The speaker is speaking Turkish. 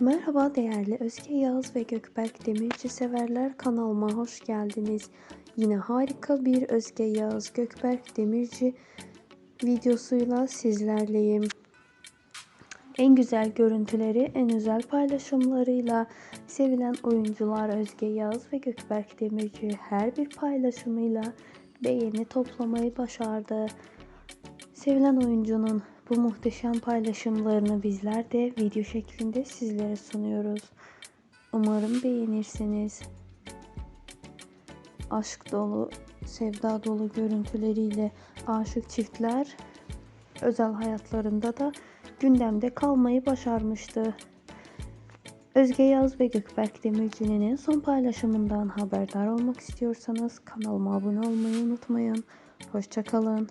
Merhaba değerli Özge Yağız ve Gökberk Demirci severler kanalıma hoş geldiniz. Yine harika bir Özge Yağız Gökberk Demirci videosuyla sizlerleyim. En güzel görüntüleri, en özel paylaşımlarıyla sevilen oyuncular Özge Yağız ve Gökberk Demirci her bir paylaşımıyla beğeni toplamayı başardı. Sevilen oyuncunun bu muhteşem paylaşımlarını bizler de video şeklinde sizlere sunuyoruz. Umarım beğenirsiniz. Aşk dolu, sevda dolu görüntüleriyle aşık çiftler özel hayatlarında da gündemde kalmayı başarmıştı. Özge Yaz ve Gökberk Demirci'nin son paylaşımından haberdar olmak istiyorsanız kanalıma abone olmayı unutmayın. Hoşçakalın.